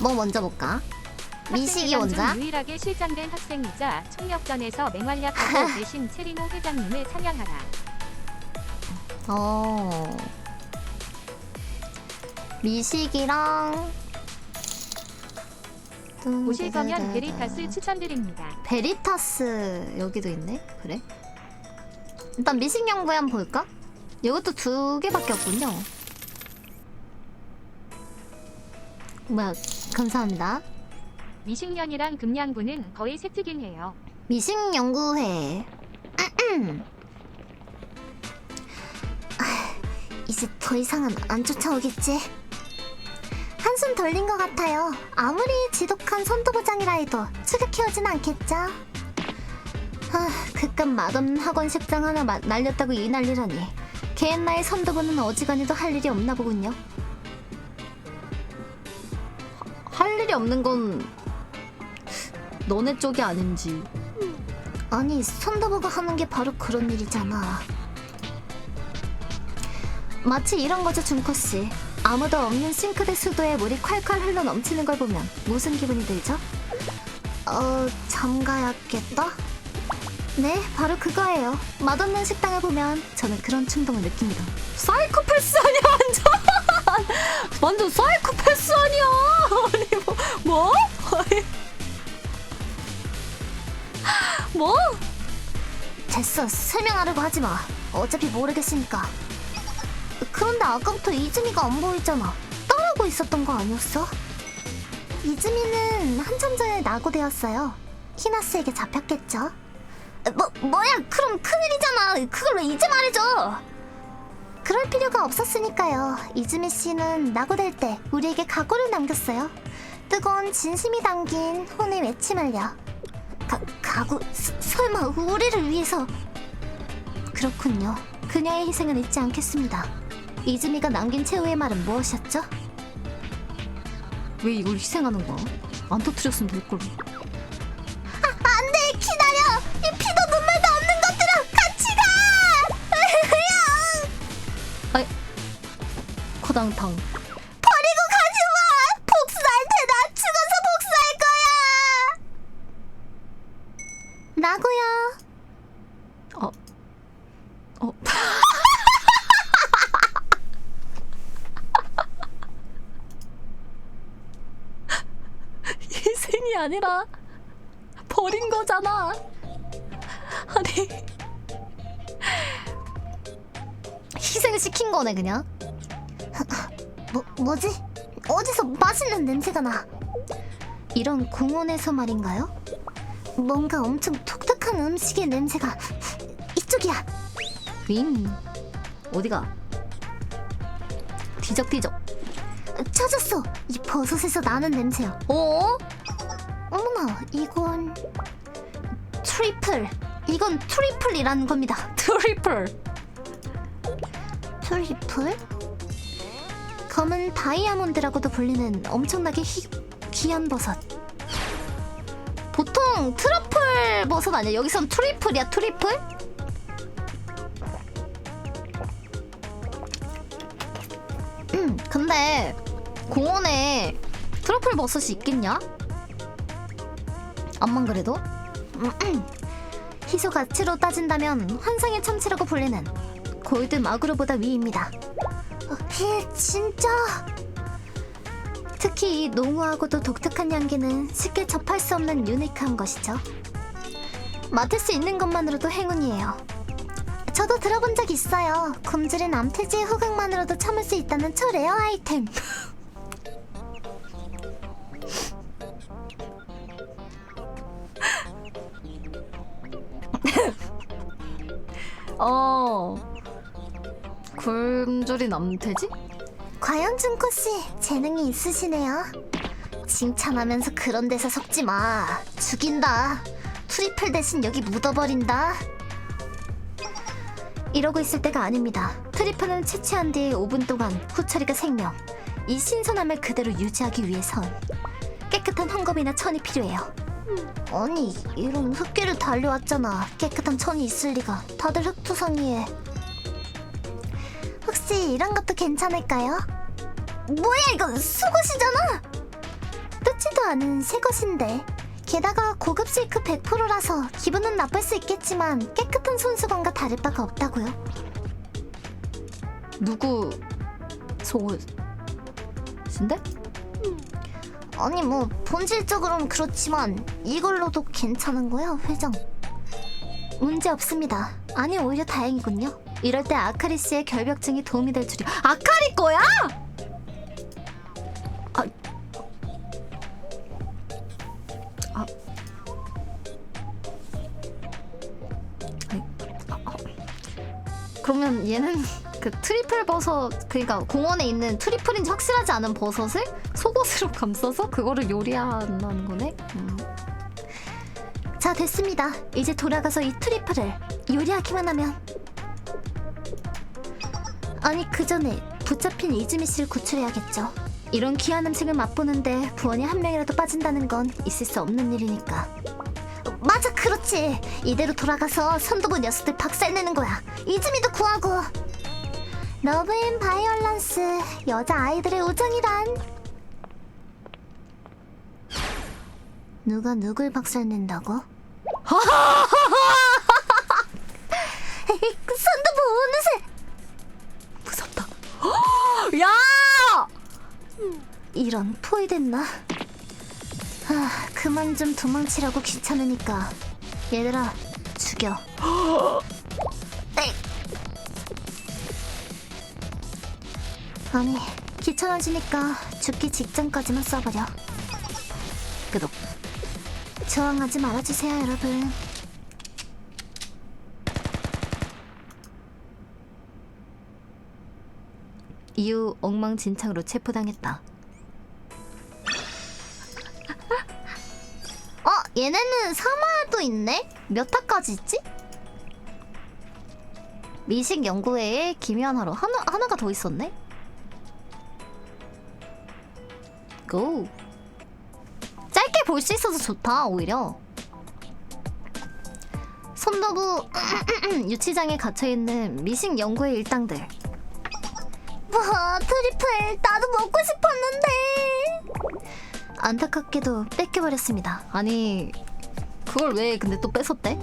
뭐 먼저 볼까? 미식이 원자? 유일하게 실장된 학생이자 총력전에서 맹활약하고 대신 체리노 회장님을 상향하라. 어. 미식이랑 보실 거면 베리타스 추천드립니다. 베리타스 여기도 있네. 그래? 일단 미식 연구회 한번 볼까? 이것도 두 개밖에 없군요. 뭐야? 감사합니다. 미식년이랑 금양구는 거의 세트긴 해요. 미식 연구회. 아, 이제 더 이상은 안 쫓아오겠지. 한숨 돌린 것 같아요. 아무리 지독한 선도부장이라 해도 추격해오진 않겠죠. 아, 그깟 맛없는 학원 식당 하나 마- 날렸다고 이 난리라니. 개엔나의 선도부는 어지간히도 할 일이 없나 보군요. 없는 건 너네 쪽이 아닌지. 아니 선도부가 하는 게 바로 그런 일이잖아. 마치 이런 거죠 준코 씨. 아무도 없는 싱크대 수도에 물이 콸콸 흘러 넘치는 걸 보면 무슨 기분이 들죠? 어 잠가야겠다. 네, 바로 그거예요. 맛없는 식당을 보면 저는 그런 충동을 느낍니다. 사이코패스 아니야 완전? 완전 사이코패스 아니야? 아니 뭐 뭐? 뭐? 됐어 설명하려고 하지 마 어차피 모르겠으니까 그런데 아까부터 이즈미가 안 보이잖아 따라오고 있었던 거 아니었어? 이즈미는 한참 전에 낙오되었어요 히나스에게 잡혔겠죠 뭐, 뭐야 그럼 큰일이잖아 그걸 왜 이제 말해줘 그럴 필요가 없었으니까요. 이즈미 씨는 낙오될 때 우리에게 각오를 남겼어요. 뜨거운 진심이 담긴 혼의 외침을요 가, 가구 스- 설마 우리를 위해서? 그렇군요. 그녀의 희생은 잊지 않겠습니다. 이즈미가 남긴 최후의 말은 무엇이었죠? 왜 이걸 희생하는 거야? 안 터뜨렸으면 될 걸. 아, 안 돼! 기다려 코당탕 버리고 가지마 복수할 테다 죽어서 복수할 거야 나고요. 어. 어. 희생이 아니라 버린 거잖아. 아니. 희생을 시킨 거네 그냥. 뭐 뭐지? 어디서 맛있는 냄새가 나. 이런 공원에서 말인가요? 뭔가 엄청 독특한 음식의 냄새가 이쪽이야. 윙 어디가? 뒤적뒤적. 찾았어. 이 버섯에서 나는 냄새야. 어? 어머나 이건 트리플. 이건 트리플이라는 겁니다. 트리플. 트리플? 검은 다이아몬드라고도 불리는 엄청나게 희, 귀한 버섯. 보통 트러플 버섯 아니야? 여기선 트리플이야 트리플? 음 근데 공원에 트러플 버섯이 있겠냐? 암만 그래도? 음, 음. 희소 가치로 따진다면 환상의 참치라고 불리는 골드 마그로보다 위입니다. 어, 힐 진짜 특히 이 농후하고도 독특한 향기는 쉽게 접할 수 없는 유니크한 것이죠. 맡을 수 있는 것만으로도 행운이에요. 저도 들어본 적 있어요. 굶주린 암태지의 후각만으로도 참을 수 있다는 초레어 아이템. 어. 굶주린 암태지? 과연 준코 씨 재능이 있으시네요. 칭찬하면서 그런 데서 섞지 마. 죽인다. 트리플 대신 여기 묻어버린다. 이러고 있을 때가 아닙니다. 트리플은 채취한 뒤 5분 동안 후처리가 생명. 이 신선함을 그대로 유지하기 위해선 깨끗한 헝겊이나 천이 필요해요. 아니 이런 흙길을 달려왔잖아. 깨끗한 천이 있을 리가. 다들 흙투성이에. 혹시 이런 것도 괜찮을까요? 뭐야 이거 속옷이잖아. 많은 새 것인데 게다가 고급 실크 100%라서 기분은 나쁠 수 있겠지만 깨끗한 손수건과 다를 바가 없다고요. 누구 속옷인데? 아니 뭐 본질적으로는 그렇지만 이걸로도 괜찮은 거야 회장. 문제 없습니다. 아니 오히려 다행이군요. 이럴 때 아카리 씨의 결벽증이 도움이 될 줄이. 아카리 거야? 아, 아. 그러면 얘는 그 트리플 버섯 그러니까 공원에 있는 트리플인지 확실하지 않은 버섯을 속옷으로 감싸서 그거를 요리한다는 거네. 음. 자 됐습니다. 이제 돌아가서 이 트리플을 요리하기만 하면. 아니 그 전에 붙잡힌 이즈미 씨를 구출해야겠죠. 이런 귀한 음식을 맛보는데 부원이 한 명이라도 빠진다는 건 있을 수 없는 일이니까. 맞아 그렇지. 이대로 돌아가서 선도부 녀석들 박살내는 거야. 이즈미도 구하고. 러브인 바이올런스 여자 아이들의 우정이란. 누가 누굴 박살낸다고? 그 선도부 어느새. 야! 이런 포위됐나? 아, 그만 좀 도망치라고 귀찮으니까 얘들아 죽여. 에이. 아니 귀찮아지니까 죽기 직전까지만 쏴버려. 그도 저항하지 말아주세요 여러분. 이후 엉망진창으로 체포당했다. 어 얘네는 사마도 있네? 몇 화까지 있지? 미식 연구회에 김연하로 하나 하나가 더 있었네. 고. 짧게 볼 수 있어서 좋다 오히려. 손너부 유치장에 갇혀 있는 미식 연구회 일당들. 와 트리플 나도 먹고 싶었는데. 안타깝게도 뺏겨버렸습니다. 아니 그걸 왜 근데 또 뺏었대?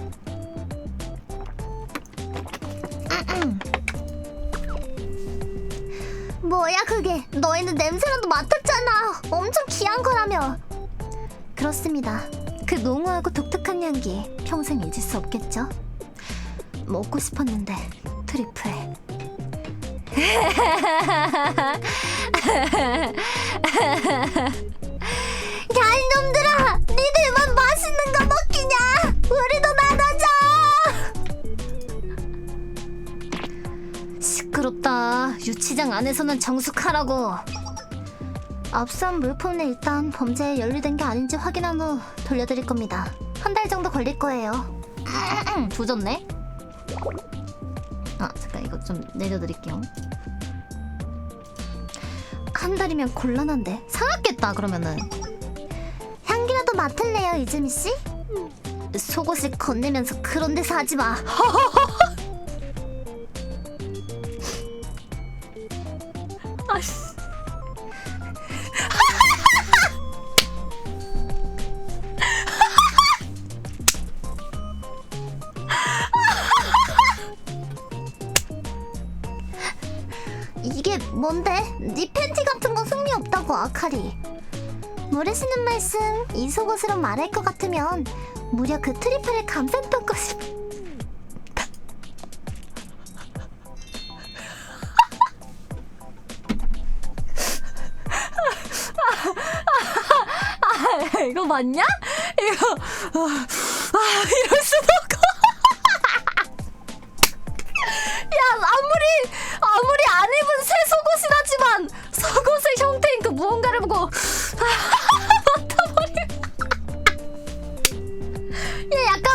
뭐야 그게? 너희는 냄새라도 맡았잖아. 엄청 귀한 거라며. 그렇습니다. 그 농후하고 독특한 향기 평생 잊을 수 없겠죠? 먹고 싶었는데 트리플 야 이놈들아 니들만 맛있는 거 먹기냐 우리도 나눠줘 시끄럽다. 유치장 안에서는 정숙하라고. 앞선 물품은 일단 범죄에 연루된 게 아닌지 확인한 후 돌려드릴 겁니다. 한 달 정도 걸릴 거예요. 조졌네. 아 잠깐 이거 좀 내려드릴게요. 한 달이면 곤란한데 상했겠다 그러면은. 향기라도 맡을래요 이즈미 씨? 속옷을 건네면서 그런 데서 하지 마. 아씨. 이게 뭔데? 네 팬티 같은 거 흥미 없다고 아카리. 모르시는 말씀 이 속옷으로 말할 것 같으면 무려 그 트리플을 감쌌던 것이. 이거 맞냐? 이거 아, 아 이럴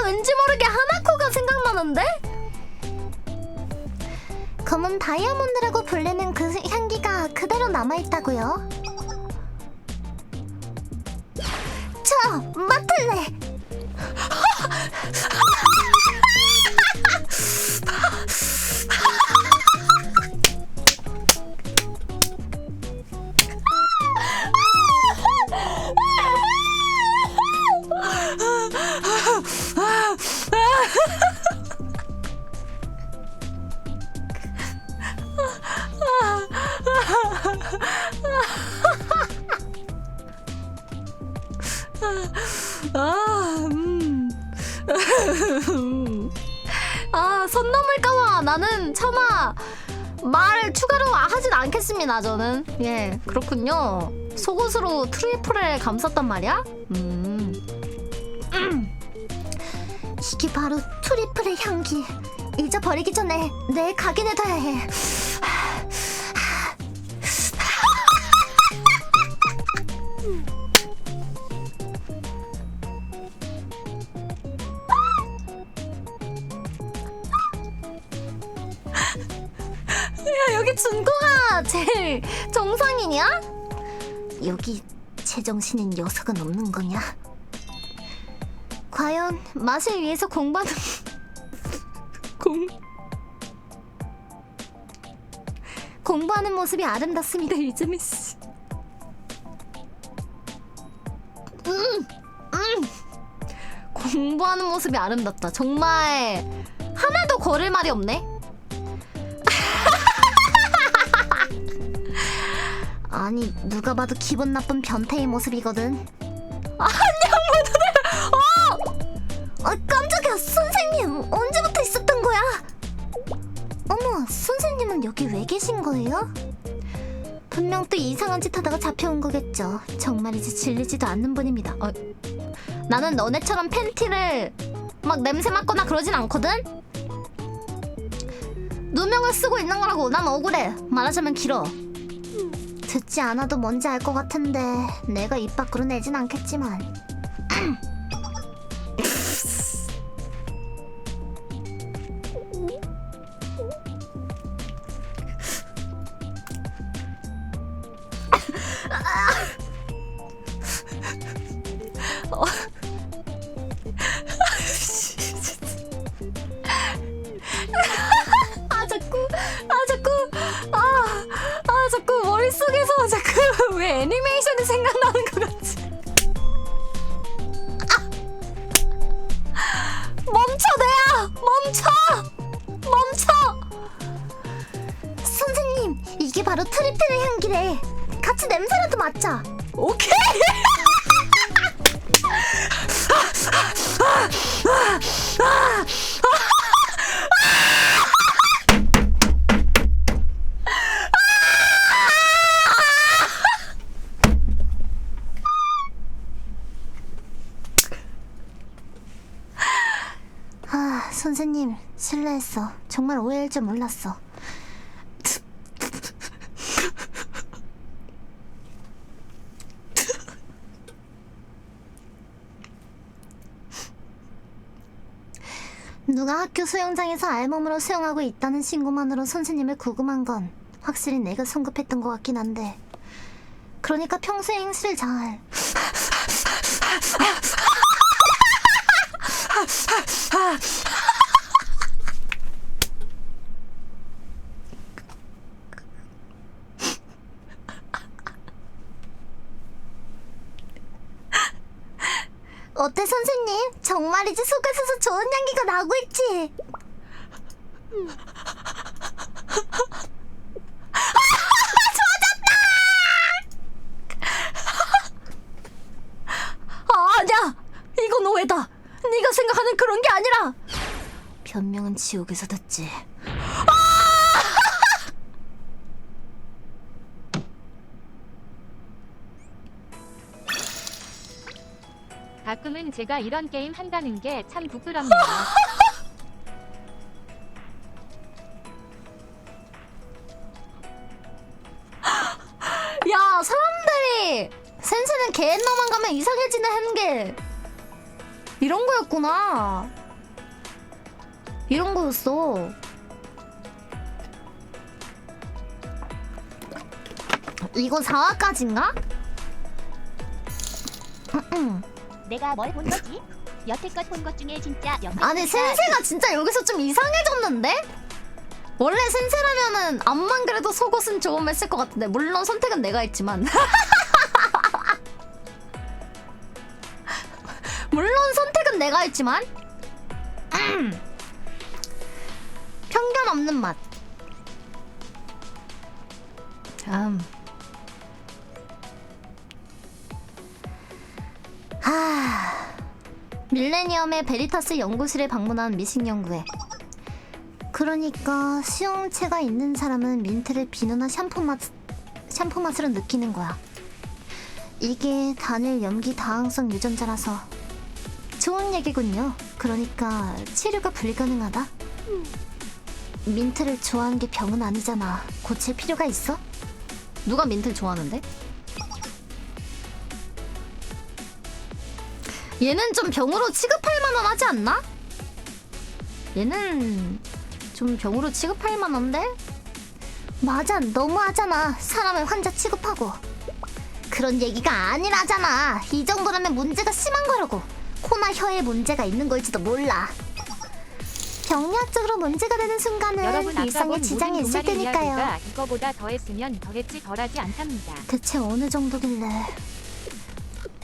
왠지 모르게 하나코가 생각나는데? 검은 다이아몬드라고 불리는 그 향기가 그대로 남아있다고요? 저 맡을래! 선 넘을까봐 나는 차마 말 추가로 하진 않겠습니다, 저는. 예, 그렇군요. 속옷으로 트리플을 감쌌단 말이야? 음. 이게 바로 트리플의 향기. 잊어버리기 전에 내 각인해둬야 해. 제일 정상이냐? 여기 제정신인 녀석은 없는 거냐? 과연 맛을 위해서 공부하는 공. 공부하는 모습이 아름답습니다, 이즈미 씨. 음, 공부하는 모습이 아름답다. 정말 하나도 거릴 말이 없네. 아니 누가 봐도 기분 나쁜 변태의 모습이거든. 안녕 모두들. 아 깜짝이야, 선생님 언제부터 있었던 거야? 어머, 선생님은 여기 왜 계신 거예요? 분명 또 이상한 짓 하다가 잡혀온 거겠죠. 정말이지 질리지도 않는 분입니다. 어, 나는 너네처럼 팬티를 막 냄새 맡거나 그러진 않거든. 누명을 쓰고 있는 거라고. 난 억울해. 말하자면 길어. 듣지 않아도 뭔지 알 것 같은데 내가 입 밖으로 내진 않겠지만. 몰랐어. 누가 학교 수영장에서 알몸으로 수영하고 있다는 신고만으로 선생님을 구금한 건 확실히 내가 성급했던 것 같긴 한데. 그러니까 평소에 행실을 잘. 어때 선생님? 정말이지 속에서 좋은 향기가 나고 있지? 아 아니야 이건 오해다 네가 생각하는 그런 게 아니라 변명은 지옥에서 듣지. 가끔은 제가 이런 게임 한다는 게 참 부끄럽네요. 야 사람들이 센스는 개인너만 가면 이상해지는 게 이런 거였구나 이런 거였어 이거 4화까지인가? 내가 뭘 본 거지? 여태껏 본 것 중에 진짜 연말 아니 센세가 진짜 여기서 좀 이상해졌는데? 원래 센세라면은 암만 그래도 속옷은 조금 했을 것 같은데 물론 선택은 내가 했지만 물론 선택은 내가 했지만 음. 없는 맛 다음 하... 밀레니엄의 베리타스 연구실에 방문한 미식 연구회. 그러니까 수용체가 있는 사람은 민트를 비누나 샴푸 맛 샴푸 맛으로 느끼는 거야. 이게 단일 염기 다항성 유전자라서 좋은 얘기군요. 그러니까 치료가 불가능하다. 민트를 좋아하는 게 병은 아니잖아. 고칠 필요가 있어? 누가 민트를 좋아하는데? 얘는 좀 병으로 취급할 만하지 않나? 얘는 좀 병으로 취급할 만한데? 맞아, 너무하잖아. 사람을 환자 취급하고. 그런 얘기가 아니라잖아. 이 정도라면 문제가 심한 거라고. 코나 혀에 문제가 있는 걸지도 몰라. 병리학적으로 문제가 되는 순간은 일상에 본 지장이 있을 테니까요. 이거보다 더했으면 더했지 덜하지 않답니다. 대체 어느 정도길래?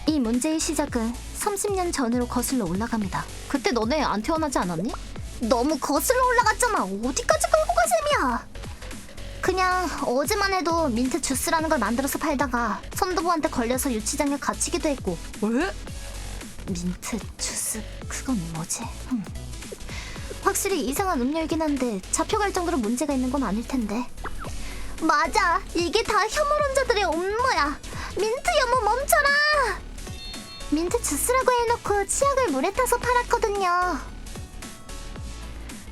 이 문제의 시작은 30년 전으로 거슬러 올라갑니다. 그때 너네 안 태어나지 않았니? 너무 거슬러 올라갔잖아. 어디까지 끌고 갈 셈이야? 그냥 어제만 해도 민트 주스라는 걸 만들어서 팔다가 선도부한테 걸려서 유치장에 갇히기도 했고 왜? 민트 주스 그건 뭐지? 흠. 확실히 이상한 음료이긴 한데 잡혀갈 정도로 문제가 있는 건 아닐 텐데. 맞아, 이게 다 혐오론자들의 음모야. 민트 혐오 멈춰라. 민트 주스라고 해놓고 치약을 물에 타서 팔았거든요.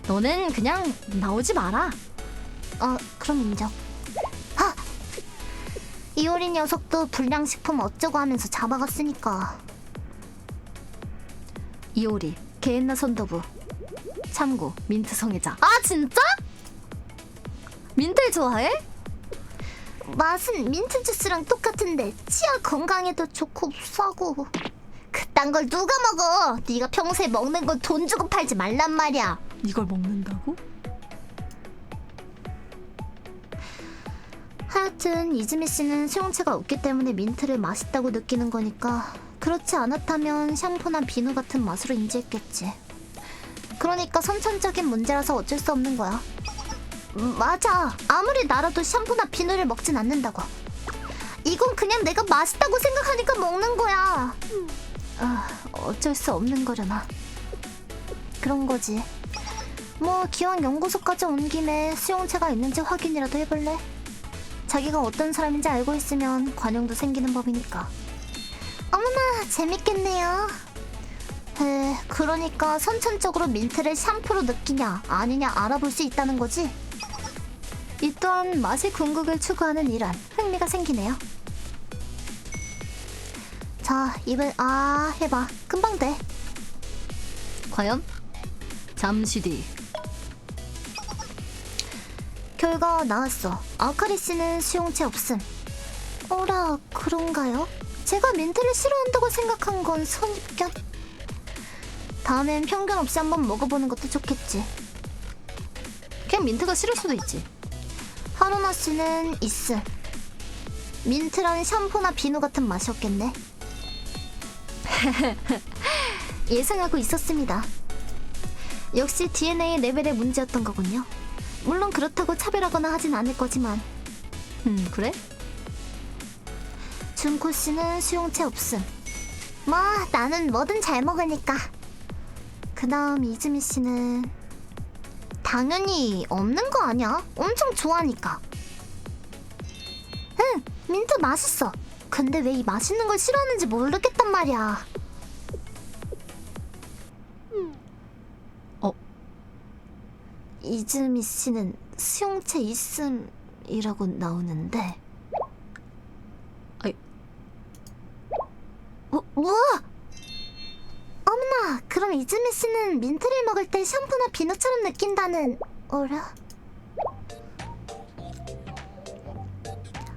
너는 그냥 나오지 마라. 어, 그럼 인정. 하! 이효리 녀석도 불량식품 어쩌고 하면서 잡아갔으니까. 이오리, 게엔나 선도부. 참고 민트 성애자. 아, 진짜? 민트를 좋아해? 맛은 민트 주스랑 똑같은데 치아 건강에도 좋고 싸고 그딴 걸 누가 먹어 네가 평소에 먹는 건돈 주고 팔지 말란 말이야 이걸 먹는다고? 하여튼 이즈미 씨는 수용체가 없기 때문에 민트를 맛있다고 느끼는 거니까 그렇지 않았다면 샴푸나 비누 같은 맛으로 인지했겠지 그러니까 선천적인 문제라서 어쩔 수 없는 거야 음, 맞아 아무리 나라도 샴푸나 비누를 먹진 않는다고 이건 그냥 내가 맛있다고 생각하니까 먹는 거야 아, 어쩔 수 없는 거려나 그런 거지 뭐 기왕 연구소까지 온 김에 수용체가 있는지 확인이라도 해볼래? 자기가 어떤 사람인지 알고 있으면 관용도 생기는 법이니까. 어머나 재밌겠네요. 에, 그러니까 선천적으로 민트를 샴푸로 느끼냐 아니냐 알아볼 수 있다는 거지. 이 또한 맛의 궁극을 추구하는 일환 흥미가 생기네요. 자 입을 아 해봐 금방 돼. 과연? 잠시 뒤. 결과 나왔어. 아카리 씨는 수용체 없음. 어라, 그런가요? 제가 민트를 싫어한다고 생각한 건 선입견? 다음엔 편견 없이 한번 먹어보는 것도 좋겠지. 그냥 민트가 싫을 수도 있지. 하루나 씨는 있음. 민트랑 샴푸나 비누 같은 맛이었겠네. 예상하고 있었습니다. 역시 DNA 레벨의 문제였던 거군요. 물론 그렇다고 차별하거나 하진 않을 거지만 음, 그래? 준코 씨는 수용체 없음. 뭐 나는 뭐든 잘 먹으니까. 그 다음 이즈미 씨는 당연히 없는 거 아니야? 엄청 좋아하니까. 응, 민트 맛있어. 근데 왜 이 맛있는 걸 싫어하는지 모르겠단 말이야. 어. 이즈미 씨는 수용체 있음이라고 나오는데. 아이. 뭐, 뭐? 어머나, 그럼 이즈미 씨는 민트를 먹을 때 샴푸나 비누처럼 느낀다는 어라?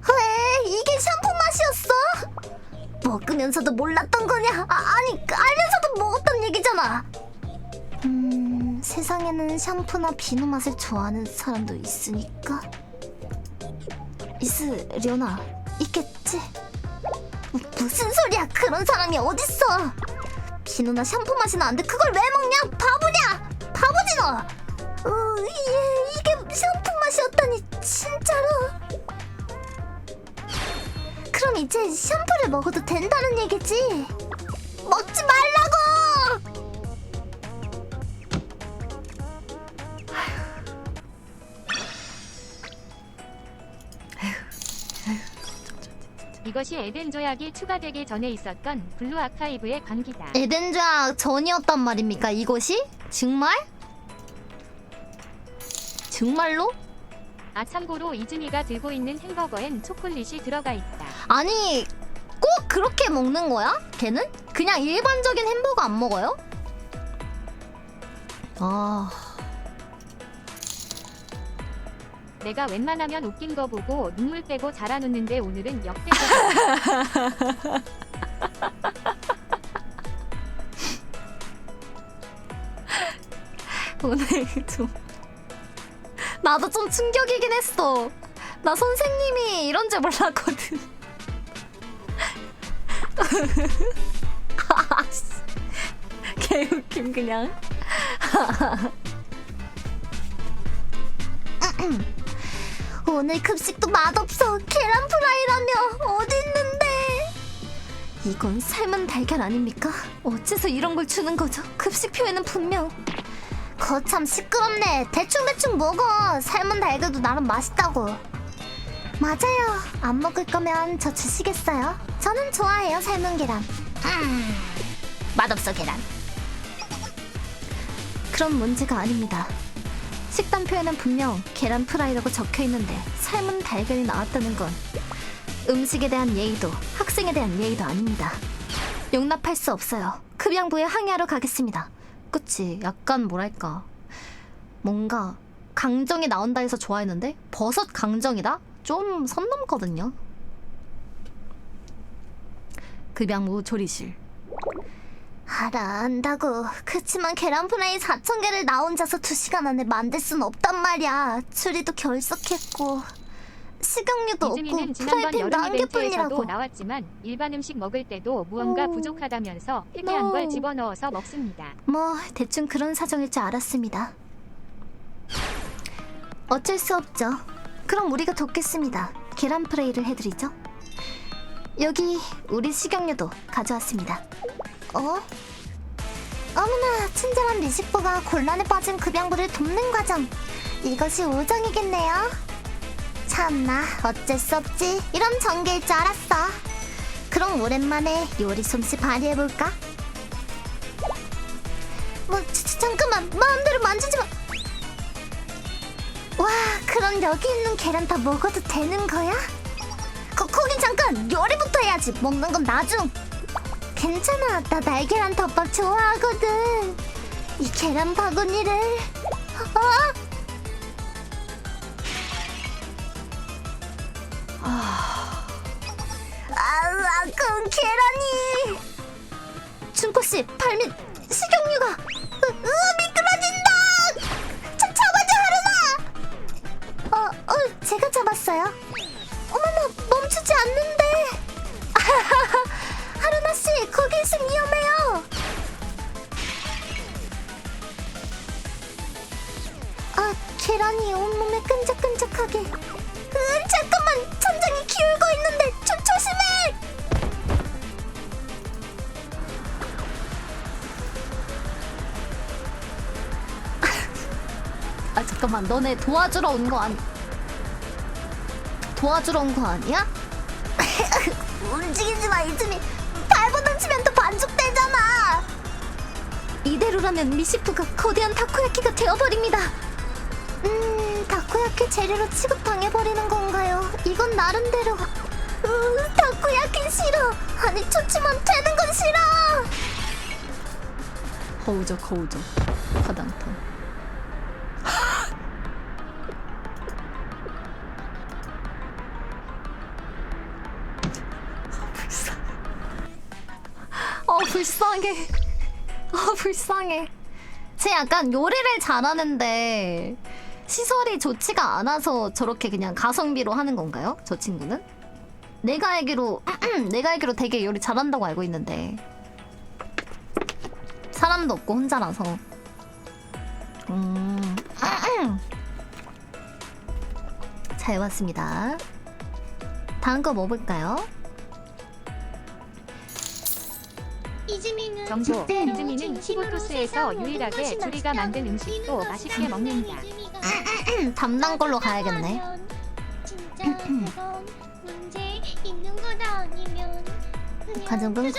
왜 이게 샴푸 맛이었어? 먹으면서도 몰랐던 거냐? 아, 아니 알면서도 먹었던 얘기잖아. 음, 세상에는 샴푸나 비누 맛을 좋아하는 사람도 있으니까 있으려나 있겠지. 무- 무슨 소리야? 그런 사람이 어딨어? 비누나 샴푸 맛이 나는데 그걸 왜 먹냐? 바보냐? 바보지 너! 어, 이, 이게 샴푸 맛이었다니 진짜로? 그럼 이제 샴푸를 먹어도 된다는 얘기지? 이것이 에덴 조약이 추가되기 전에 있었던 블루 아카이브의 관기다. 에덴좌 전이었단 말입니까 이것이? 정말? 정말로? 아 참고로 이즈미가 들고 있는 햄버거엔 초콜릿이 들어가 있다. 아니 꼭 그렇게 먹는 거야? 걔는? 그냥 일반적인 햄버거 안 먹어요? 아 내가 웬만하면 웃긴 거 보고 눈물 빼고 웃는데 오늘은 역대급. 오늘 좀 나도 좀 충격이긴 했어. 나 선생님이 이런 줄 몰랐거든. 개웃김 그냥. 오늘 급식도 맛없어. 계란 프라이라며 어디 있는데? 이건 삶은 달걀 아닙니까? 어째서 이런 걸 주는 거죠? 급식표에는 분명 거참 시끄럽네. 대충대충 먹어. 삶은 달걀도 나름 맛있다고. 맞아요. 안 먹을 거면 저 주시겠어요? 저는 좋아해요, 삶은 계란. 음, 맛없어, 계란. 그런 문제가 아닙니다. 식단표에는 분명 계란 프라이라고 적혀 있는데 삶은 달걀이 나왔다는 건 음식에 대한 예의도 학생에 대한 예의도 아닙니다. 용납할 수 없어요. 급양부에 항의하러 가겠습니다. 그치? 약간 뭐랄까 뭔가 강정이 나온다 해서 좋아했는데 버섯 강정이다? 좀 선 넘거든요. 급양부 조리실. 알아, 안다고. 그치만 계란 프라이 4천 개를 나 혼자서 2시간 안에 만들 순 없단 말이야. 추리도 결석했고. 식용유도 없고 이즈미는 지난번 프라이팬도 한 여름 이벤트에서도 개뿐이라고. 나왔지만 일반 음식 먹을 때도 무언가 오. 부족하다면서 폐기한 No. 걸 집어넣어서 먹습니다. 뭐 대충 그런 사정일 줄 알았습니다. 어쩔 수 없죠. 그럼 우리가 돕겠습니다. 계란 프라이를 해드리죠. 여기 우리 식용유도 가져왔습니다. 어? 어머나 친절한 미식부가 곤란에 빠진 급양부를 돕는 과정. 이것이 우정이겠네요. 참나 어쩔 수 없지. 이런 전개일 줄 알았어. 그럼 오랜만에 요리 솜씨 발휘해볼까? 뭐 자, 자, 잠깐만 마음대로 만지지 마. 와 그럼 여기 있는 계란 다 먹어도 되는 거야? 거, 거긴 잠깐 요리부터 해야지 먹는 건 나중. 괜찮아 나 날계란 덮밥 좋아하거든. 이 계란 바구니를 어? 아, 그럼 계란이 준코 씨 발밑 식용유가 으, 으 미끄러진다. 자, 잡아줘 하루나. 어, 어, 제가 잡았어요. 계란이 온몸에 끈적끈적하게. 으, 잠깐만 천장이 기울고 있는데 조, 조심해. 아 잠깐만 너네 도와주러 온 거 아니 도와주러 온 거 아니야? 움직이지 마 이즈미 발버둥 치면 또 반죽되잖아 이대로라면 미시프가 거대한 타코야키가 되어버립니다 음 다코야키 재료로 취급당해버리는 건가요? 이건 나름대로. 으 다코야키 싫어. 아니 좋지만 되는 건 싫어. 거우죠 거우죠 화당통 어 불쌍해. 어 불쌍해. 쟤 약간 요리를 잘하는데 시설이 좋지가 않아서 저렇게 그냥 가성비로 하는 건가요? 저 친구는? 내가 알기로 내가 알기로 되게 요리 잘한다고 알고 있는데 사람도 없고 혼자라서 음. 잘 봤습니다 다음 거뭐 볼까요? 이즈미는 네. 이즈미는 키보토스에서 유일하게 둘이가 만든 음식도 맛있게 먹는다. 음, 담당 걸로 가야겠네. 진짜 그건 문제 있는 거다 아니면 그냥 가정분 굿.